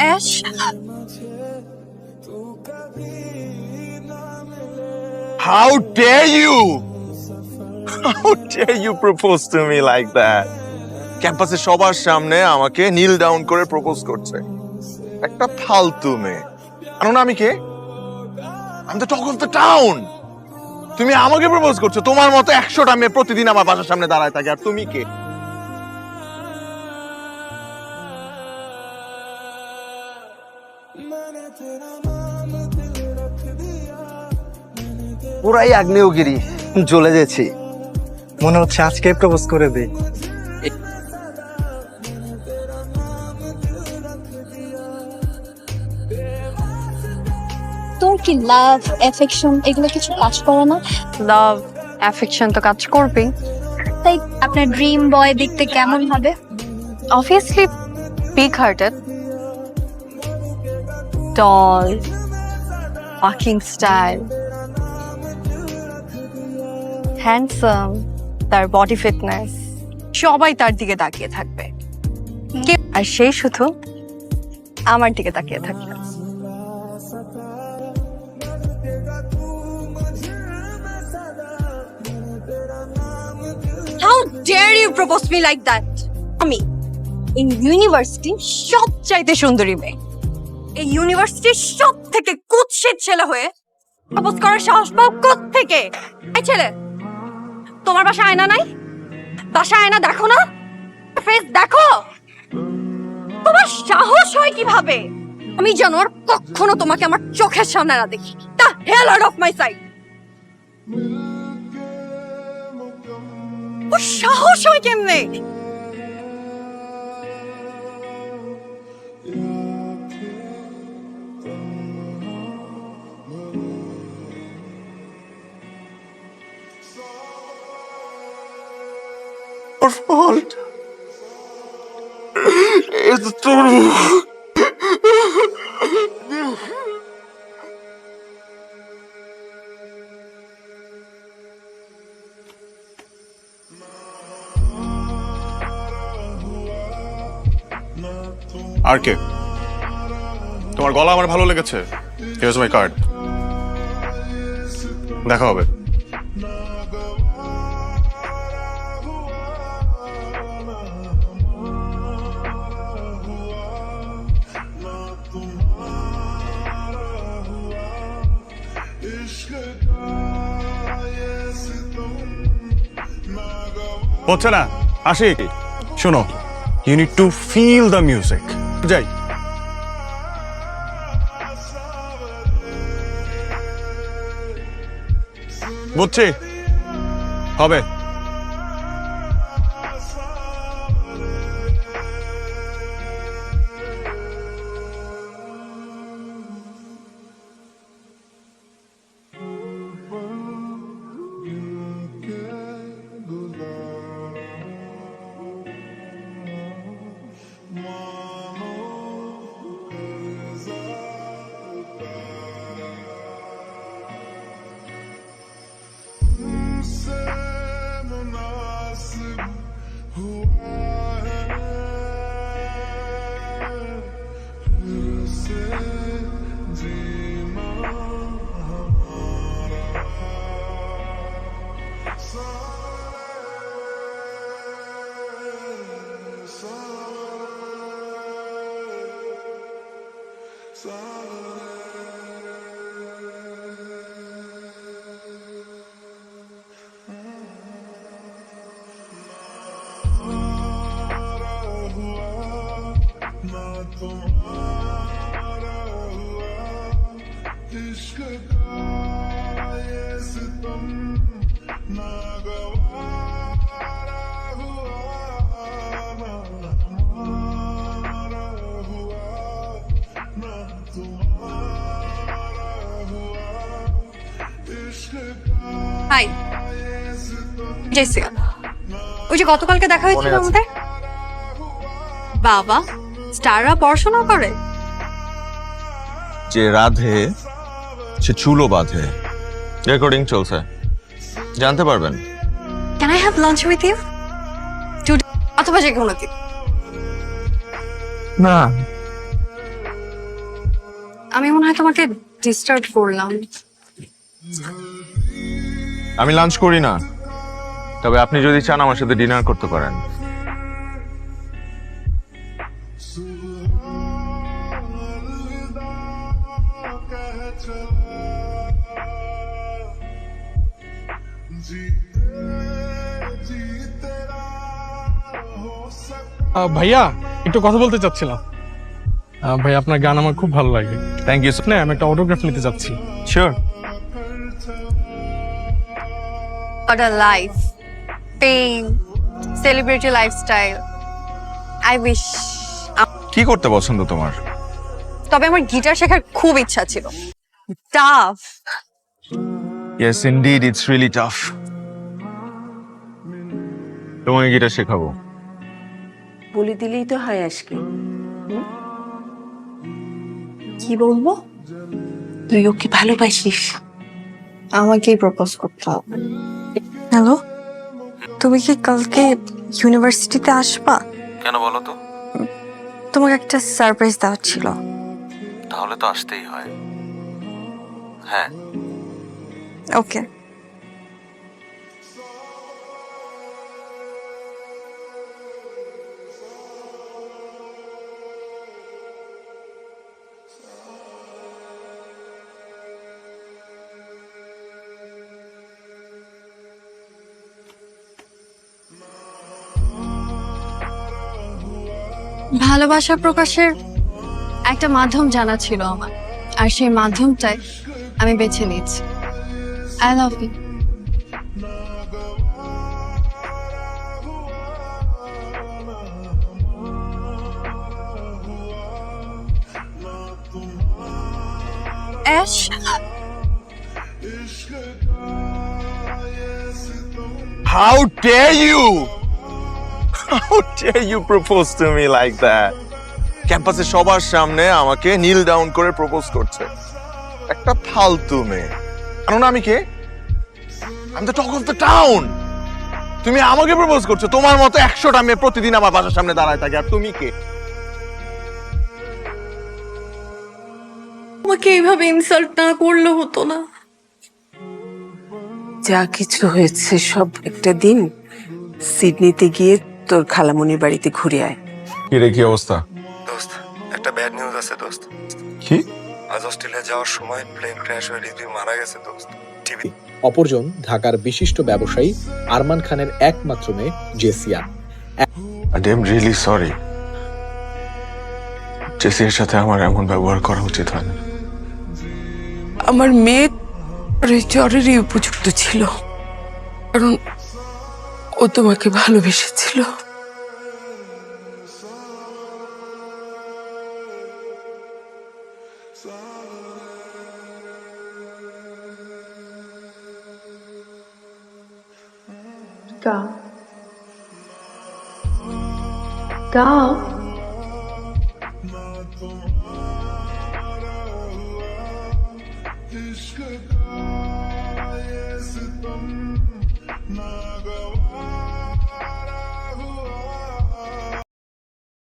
Ash How dare you? How dare you propose to me like that? ক্যাম্পাসে সবার সামনে আমাকে নীল ডাউন করে প্রপোজ করছে। একটা ফালতু মেয়ে। জানো না আমি কে? আমি the talk of the town তুমি আমাকে প্রপোজ করছ। তোমার মতো একশোটা মেয়ে প্রতিদিন আমার বাসার সামনে দাঁড়ায় থাকে। আর তুমি কে? পুরাই আগ্নেয়গিরি জ্বলে যাচ্ছি মনে হচ্ছে আজকে প্রপোজ করে দিই। তোর কি লাভ এফেকশন এগুলো কিছু কাজ করে না? লাভ অ্যাফেকশন তো কাজ করবেই। তাই আপনার ড্রিম বয় দেখতে কেমন হবে? Obviously big hearted tall walking style handsome তার বডি ফিটনেস সবাই তার দিকে তাকিয়ে থাকবে। আর সেই শুধু আমার দিকে তাকিয়ে থাকবে। How dare you propose me like that আমি এই ইউনিভার্সিটি সবচাইতে সুন্দরী মেয়ে। এই ইউনিভার্সিটির সব থেকে কুৎসিত ছেলে হয়ে প্রপোজ করার সাহস পাও থেকে এই ছেলে, তোমার বাসায় আয়না নাই? বাসায় আয়না দেখো না? ফেস দেখো? তোমার সাহস হয় কীভাবে? আমি যেন আর কখনো তোমাকে আমার চোখের সামনে না দেখি। তা hell out of my side ও সাহস হয় কেমনে? Your fault. It's true. আর কে তোমার গলা আমার ভালো লেগেছে হিয়ার্স মাই কার্ড দেখা হবে হচ্ছে না আসি। শোনো you need to feel the music যাই। বুঝছি? হবে। জেসিকা ওই যে গতকালকে দেখা হয়েছিল আমাদের? বাবা স্টাররা পড়াশোনা করে? যে রাধে সে চুলো বাঁধে। রেকর্ডিং চলছে। জানতে পারবেন। Can I have lunch with you today অথবা যে কোনো দিন। না। আমি মনে হয় তোমাকে ডিস্টার্ব করলাম। আমি লাঞ্চ করি না। তবে আপনি যদি চান আমার সাথে ডিনার করতে পারেন। আহ, ভাইয়া একটু কথা বলতে চাচ্ছিলাম। ভাই আপনার গান আমার খুব ভালো লাগে। থ্যাংক ইউ না আমি একটা অটোগ্রাফ নিতে চাচ্ছি। Sure What a life. Fame, celebrity lifestyle. I wish. কি করতে পছন্দ তোমার? তবে আমার গিটার শেখার খুব ইচ্ছা ছিল। Tough yes indeed it's really tough তোমাকে গিটার শেখাবো। বলে দিলেই তো হয় আজকে। কি বলব? তুই ওকে ভালোবাসিস। আমাকেই প্রপোজ করতে হবে। হ্যালো তুমি কি কালকে ইউনিভার্সিটিতে আসবা? কেন বলো তো? তোমাকে একটা সারপ্রাইজ দেওয়ার ছিল। তাহলে তো আসতেই হয়। হ্যাঁ। ওকে। ভালোবাসা প্রকাশের একটা মাধ্যম জানা ছিল আমার। আর সেই মাধ্যমটাই আমি বেছে নিয়েছি। I love you How dare you? How dare you propose to me like that? ক্যাম্পাসে সবার সামনে আমাকে নীল ডাউন করে প্রপোজ করছে। একটা ফালতু মেয়ে। না আমি কে? আমি তো টক অফ দ্য টাউন তুমি আমাকে প্রপোজ করছ তোমার মতো একশোটা মেয়ে প্রতিদিন আমার বাসার সামনে দাঁড়ায় থাকে। আর তুমি কে? আমাকে এইভাবে ইনসাল্ট না করলে হতো না। যা কিছু হয়েছে সব একটা দিন সিডনিতে গিয়ে তোর খালামনির বাড়িতে ঘুরে আয়। কি রে কি অবস্থা? দোস্ত একটা ব্যাড নিউজ আছে দোস্ত। কি? আজ অস্ট্রেলিয়া যাওয়ার সময় প্লেন ক্র্যাশ হয়ে রিজভি মারা গেছে দোস্ত। টিভি অপরজন ঢাকার বিশিষ্ট ব্যবসায়ী আরমান খানের একমাত্র মেয়ে জেসিয়া। আই এম রিয়েলি সরি জেসিয়ার সাথে আমার এমন ব্যবহার করা উচিত হয়নি। আমার মেয়ে রেচরেরই উপযুক্ত ছিল। কারণ ও তোমাকে ভালোবেসেছিল। তা তা इश्क का ये सितम